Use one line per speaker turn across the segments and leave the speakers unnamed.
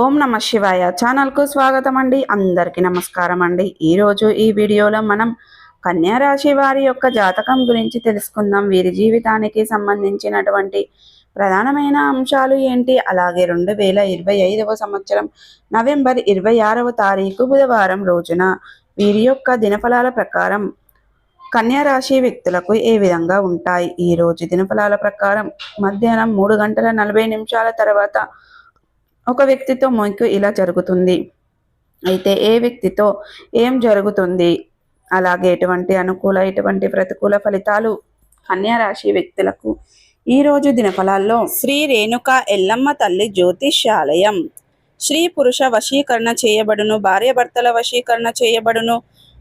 ఓం నమ శివాయ ఛానల్కు స్వాగతం అండి అందరికీ నమస్కారం అండి ఈరోజు ఈ వీడియోలో మనం కన్యా రాశి వారి యొక్క జాతకం గురించి తెలుసుకుందాం. వీరి జీవితానికి సంబంధించినటువంటి ప్రధానమైన అంశాలు ఏంటి? అలాగే రెండు వేల ఇరవై ఐదవ సంవత్సరం నవంబర్ ఇరవై ఆరవ తారీఖు బుధవారం రోజున వీరి యొక్క దినఫలాల ప్రకారం కన్యా రాశి వ్యక్తులకు ఏ విధంగా ఉంటాయి? ఈ రోజు దినఫలాల ప్రకారం మధ్యాహ్నం మూడు గంటల నలభై నిమిషాల తర్వాత ఒక వ్యక్తితో మీకు ఇలా జరుగుతుంది. అయితే ఏ వ్యక్తితో ఏం జరుగుతుంది? అలాగే ఎటువంటి అనుకూల ఎటువంటి ప్రతికూల ఫలితాలు కన్యారాశి వ్యక్తులకు? ఈ రోజు దినఫలాల్లో శ్రీ రేణుక ఎల్లమ్మ తల్లి జ్యోతిష్యాలయం. స్త్రీ పురుష వశీకరణ చేయబడును భార్యాభర్తల వశీకరణ చేయబడును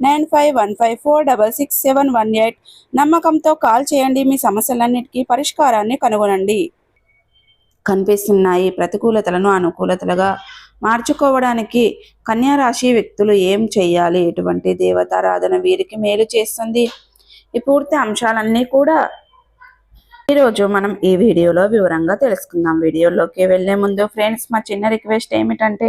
nine five one five four double six seven one eight నమ్మకంతో కాల్ చేయండి. మీ సమస్యలన్నిటికీ పరిష్కారాన్ని కనుగొనండి. కనిపిస్తున్నాయి ప్రతికూలతలను అనుకూలతలుగా మార్చుకోవడానికి కన్యా రాశి వ్యక్తులు ఏం చేయాలి? ఎటువంటి దేవతారాధన వీరికి మేలు చేస్తుంది? ఈ పూర్తి అంశాలన్నీ కూడా ఈరోజు మనం ఈ వీడియోలో వివరంగా తెలుసుకుందాం. వీడియోలోకి వెళ్ళే ముందు ఫ్రెండ్స్ మా చిన్న రిక్వెస్ట్ ఏమిటంటే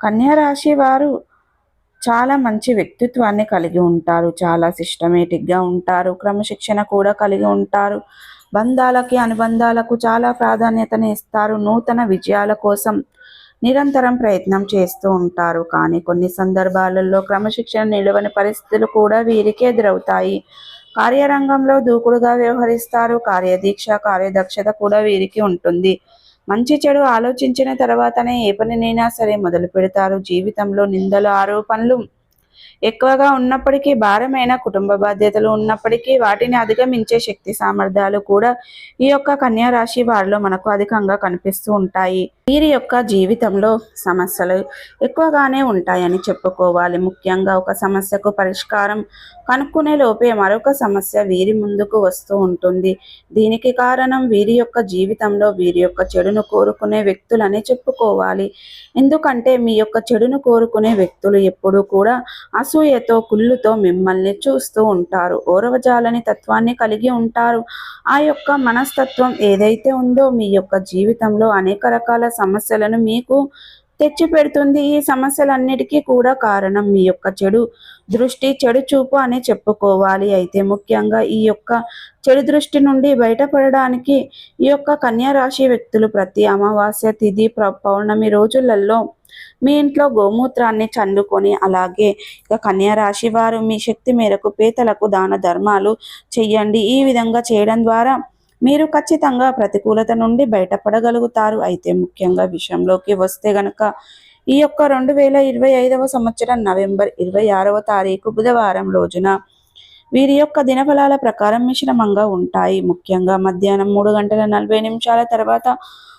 కన్యారాశి వారు చాలా మంచి వ్యక్తిత్వాన్ని కలిగి ఉంటారు చాలా సిస్టమేటిక్గా ఉంటారు క్రమశిక్షణ కూడా కలిగి ఉంటారు. బంధాలకి అనుబంధాలకు చాలా ప్రాధాన్యతని ఇస్తారు. నూతన విజయాల కోసం నిరంతరం ప్రయత్నం చేస్తూ ఉంటారు. కానీ కొన్ని సందర్భాలలో క్రమశిక్షణ నిలవని పరిస్థితులు కూడా వీరికి ఎదురవుతాయి. కార్యరంగంలో దూకుడుగా వ్యవహరిస్తారు. కార్యదీక్ష కార్యదక్షత కూడా వీరికి ఉంటుంది. మంచి చెడు ఆలోచించిన తర్వాతనే ఏ పనినైనా సరే మొదలు పెడతారు. జీవితంలో నిందలు ఆరోపణలు ఎక్కువగా ఉన్నప్పటికీ భారమైన కుటుంబ బాధ్యతలు ఉన్నప్పటికీ వాటిని అధిగమించే శక్తి సామర్థ్యాలు కూడా ఈ యొక్క కన్యా రాశి వారిలో మనకు అధికంగా కనిపిస్తూ ఉంటాయి. వీరి యొక్క జీవితంలో సమస్యలు ఎక్కువగానే ఉంటాయని చెప్పుకోవాలి. ముఖ్యంగా ఒక సమస్యకు పరిష్కారం కనుక్కునే లోపే మరొక సమస్య వీరి ముందుకు వస్తూ ఉంటుంది. దీనికి కారణం వీరి యొక్క జీవితంలో వీరి యొక్క చెడును కోరుకునే వ్యక్తులనే చెప్పుకోవాలి. ఎందుకంటే మీ యొక్క చెడును కోరుకునే వ్యక్తులు ఎప్పుడూ కూడా అసూయతో కుళ్ళుతో మిమ్మల్ని చూస్తూ ఉంటారు. ఓరవజాలని తత్వాన్ని కలిగి ఉంటారు. ఆ యొక్క మనస్తత్వం ఏదైతే ఉందో మీ యొక్క జీవితంలో అనేక రకాల సమస్యలను మీకు తెచ్చి పెడుతుంది ఈ సమస్యలన్నిటికీ కూడా కారణం మీ యొక్క చెడు దృష్టి చెడు చూపు అని చెప్పుకోవాలి. అయితే ముఖ్యంగా ఈ యొక్క చెడు దృష్టి నుండి బయటపడడానికి ఈ యొక్క కన్యారాశి వ్యక్తులు ప్రతి అమావాస్య తిథి పౌర్ణమి రోజులలో మీ ఇంట్లో గోమూత్రాన్ని చల్లుకొని అలాగే ఇక కన్యా రాశి వారు మీ శక్తి మేరకు పేతలకు దాన ధర్మాలు చెయ్యండి. ఈ విధంగా చేయడం ద్వారా మీరు ఖచ్చితంగా ప్రతికూలత నుండి బయటపడగలుగుతారు. అయితే ముఖ్యంగా విషయంలోకి వస్తే గనక ఈ యొక్క రెండు వేల ఇరవై ఐదవ సంవత్సరం నవంబర్ ఇరవై ఆరవ తారీఖు బుధవారం రోజున వీరి యొక్క దినఫలాల ప్రకారం మిశ్రమంగా ఉంటాయి. ముఖ్యంగా మధ్యాహ్నం మూడు గంటల నలభై నిమిషాల తర్వాత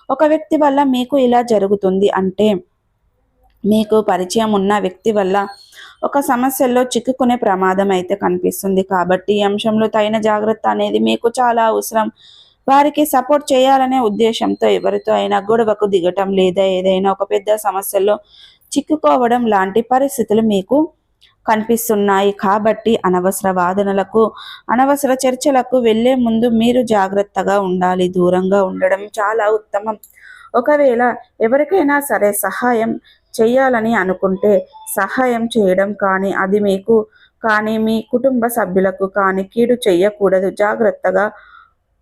ఒక వ్యక్తి వల్ల మీకు ఇలా జరుగుతుంది. అంటే మీకు పరిచయం ఉన్న వ్యక్తి వల్ల ఒక సమస్యల్లో చిక్కుకునే ప్రమాదం అయితే కనిపిస్తుంది. కాబట్టి ఈ అంశంలో తగిన జాగ్రత్త అనేది మీకు చాలా అవసరం. వారికి సపోర్ట్ చేయాలనే ఉద్దేశంతో ఎవరితో అయినా గొడవకు దిగటం లేదా ఏదైనా ఒక పెద్ద సమస్యల్లో చిక్కుకోవడం లాంటి పరిస్థితులు మీకు కనిపిస్తున్నాయి. కాబట్టి అనవసర వాదనలకు అనవసర చర్చలకు వెళ్ళే ముందు మీరు జాగ్రత్తగా ఉండాలి. దూరంగా ఉండడం చాలా ఉత్తమం. ఒకవేళ ఎవరికైనా సరే సహాయం చేయాలని అనుకుంటే సహాయం చేయడం కానీ అది మీకు కానీ మీ కుటుంబ సభ్యులకు కానీ కీడు చేయకూడదు జాగ్రత్తగా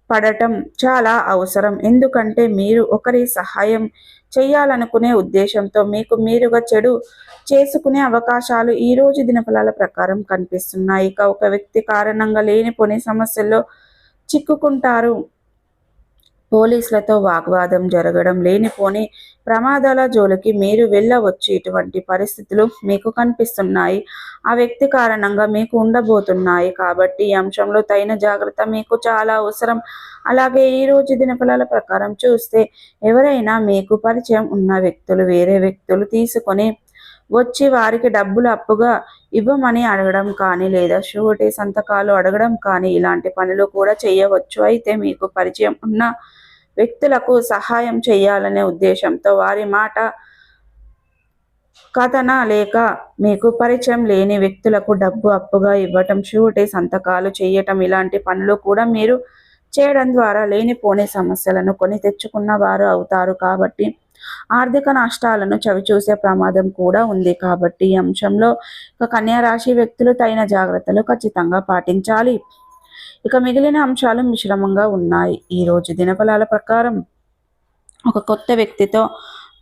పడటం చాలా అవసరం. ఎందుకంటే మీరు ఒకరి సహాయం చేయాలనుకునే ఉద్దేశంతో మీకు మీరుగా చెడు చేసుకునే అవకాశాలు ఈ రోజు దినఫలాల ప్రకారం కనిపిస్తున్నాయి. ఇక ఒక వ్యక్తి కారణంగా లేనిపోని సమస్యల్లో చిక్కుకుంటారు. పోలీసులతో వాగ్వాదం జరగడం లేనిపోని ప్రమాదాల జోలికి మీరు వెళ్ళవచ్చు. ఇటువంటి పరిస్థితులు మీకు కనిపిస్తున్నాయి. ఆ వ్యక్తి కారణంగా మీకు ఉండబోతున్నాయి. కాబట్టి ఈ అంశంలో తగిన జాగ్రత్త మీకు చాలా అవసరం. అలాగే ఈ రోజు దినఫలాల ప్రకారం చూస్తే ఎవరైనా మీకు పరిచయం ఉన్న వ్యక్తులు వేరే వ్యక్తులు తీసుకొని వచ్చి వారికి డబ్బులు అప్పుగా ఇవ్వమని అడగడం కానీ లేదా షూరిటీ సంతకాలు అడగడం కానీ ఇలాంటి పనులు కూడా చేయవచ్చు. అయితే మీకు పరిచయం ఉన్న వ్యక్తులకు సహాయం చేయాలనే ఉద్దేశంతో వారి మాట కథన లేక మీకు పరిచయం లేని వ్యక్తులకు డబ్బు అప్పుగా ఇవ్వటం షూరిటీ సంతకాలు చేయటం ఇలాంటి పనులు కూడా మీరు చేయడం ద్వారా లేనిపోని సమస్యలను కొని తెచ్చుకున్న వారు అవుతారు కాబట్టి ఆర్థిక నష్టాలను చవిచూసే ప్రమాదం కూడా ఉంది కాబట్టి ఈ అంశంలో ఇక కన్యారాశి వ్యక్తులు తగిన జాగ్రత్తలు ఖచ్చితంగా పాటించాలి. ఇక మిగిలిన అంశాలు మిశ్రమంగా ఉన్నాయి. ఈరోజు దినఫలాల ప్రకారం ఒక కొత్త వ్యక్తితో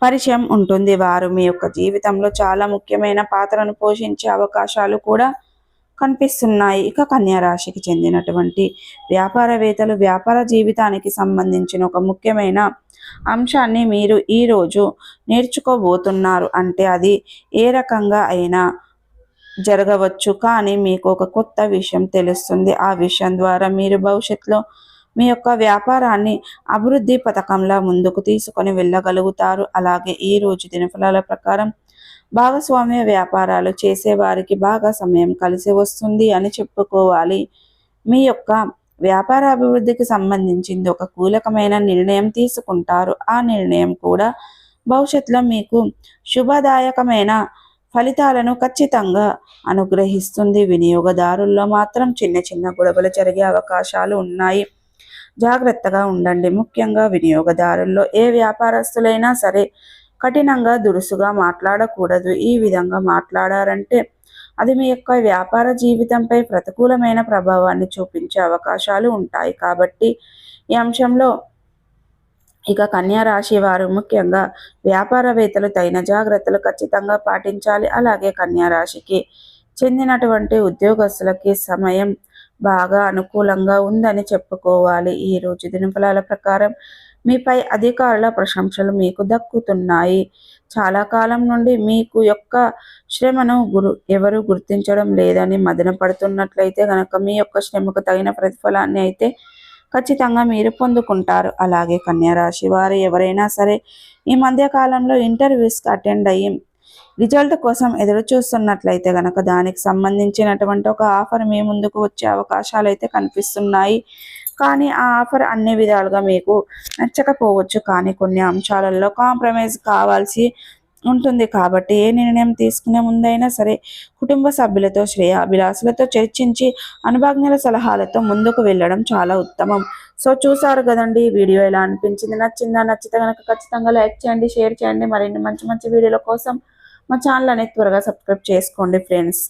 పరిచయం ఉంటుంది. వారు మీ యొక్క జీవితంలో చాలా ముఖ్యమైన పాత్రను పోషించే అవకాశాలు కూడా కనిపిస్తున్నాయి. ఇక కన్యా రాశికి చెందినటువంటి వ్యాపారవేత్తలు వ్యాపార జీవితానికి సంబంధించిన ఒక ముఖ్యమైన అంశాన్ని మీరు ఈరోజు నేర్చుకోబోతున్నారు. అంటే అది ఏ రకంగా అయినా జరగవచ్చు. కానీ మీకు ఒక కొత్త విషయం తెలుస్తుంది. ఆ విషయం ద్వారా మీరు భవిష్యత్తులో మీ యొక్క వ్యాపారాన్ని అభివృద్ధి పథకంలా ముందుకు తీసుకొని వెళ్ళగలుగుతారు. అలాగే ఈ రోజు దినఫలాల ప్రకారం భాగస్వామ్య వ్యాపారాలు చేసేవారికి బాగా సమయం కలిసి వస్తుంది అని చెప్పుకోవాలి. మీ యొక్క వ్యాపార అభివృద్ధికి సంబంధించింది ఒక కీలకమైన నిర్ణయం తీసుకుంటారు. ఆ నిర్ణయం కూడా భవిష్యత్తులో మీకు శుభదాయకమైన ఫలితాలను ఖచ్చితంగా అనుగ్రహిస్తుంది. వినియోగదారుల్లో మాత్రం చిన్న చిన్న గొడవలు జరిగే అవకాశాలు ఉన్నాయి. జాగ్రత్తగా ఉండండి. ముఖ్యంగా వినియోగదారుల్లో ఏ వ్యాపారస్తులైనా సరే కఠినంగా దురుసుగా మాట్లాడకూడదు. ఈ విధంగా మాట్లాడారంటే అది మీ యొక్క వ్యాపార జీవితంపై ప్రతికూలమైన ప్రభావాన్ని చూపించే అవకాశాలు ఉంటాయి. కాబట్టి ఈ అంశంలో ఇక కన్యా రాశి వారు ముఖ్యంగా వ్యాపారవేత్తలు తగిన జాగ్రత్తలు ఖచ్చితంగా పాటించాలి. అలాగే కన్యా రాశికి చెందినటువంటి ఉద్యోగస్తులకి సమయం బాగా అనుకూలంగా ఉందని చెప్పుకోవాలి. ఈ రోజు దినఫలాల ప్రకారం మీపై అధికారుల ప్రశంసలు మీకు దక్కుతున్నాయి. చాలా కాలం నుండి మీకు యొక్క శ్రమను గురు ఎవరు గుర్తించడం లేదని మదన పడుతున్నట్లయితే కనుక మీ యొక్క శ్రమకు తగిన ప్రతిఫలాన్ని అయితే ఖచ్చితంగా మీరు పొందుకుంటారు. అలాగే కన్యారాశి వారు ఎవరైనా సరే ఈ మధ్యకాలంలో ఇంటర్వ్యూస్కి అటెండ్ అయ్యి రిజల్ట్ కోసం ఎదురు చూస్తున్నట్లయితే కనుక దానికి సంబంధించినటువంటి ఒక ఆఫర్ మీ ముందుకు వచ్చే అవకాశాలు అయితే కనిపిస్తున్నాయి. కానీ ఆ ఆఫర్ అన్ని విధాలుగా మీకు నచ్చకపోవచ్చు. కానీ కొన్ని అంశాలలో కాంప్రమైజ్ కావాల్సి ఉంటుంది. కాబట్టి ఏ నిర్ణయం తీసుకునే ముందైనా సరే కుటుంబ సభ్యులతో శ్రేయాభిలాసులతో చర్చించి అనుభజ్ఞుల సలహాలతో ముందుకు వెళ్ళడం చాలా ఉత్తమం. సో చూసారు కదండి వీడియో ఎలా అనిపించింది? నచ్చిందా? నచ్చితే కనుక ఖచ్చితంగా లైక్ చేయండి షేర్ చేయండి. మరిన్ని మంచి మంచి వీడియోల కోసం మా ఛానల్ అనేది త్వరగా సబ్స్క్రైబ్ చేసుకోండి ఫ్రెండ్స్.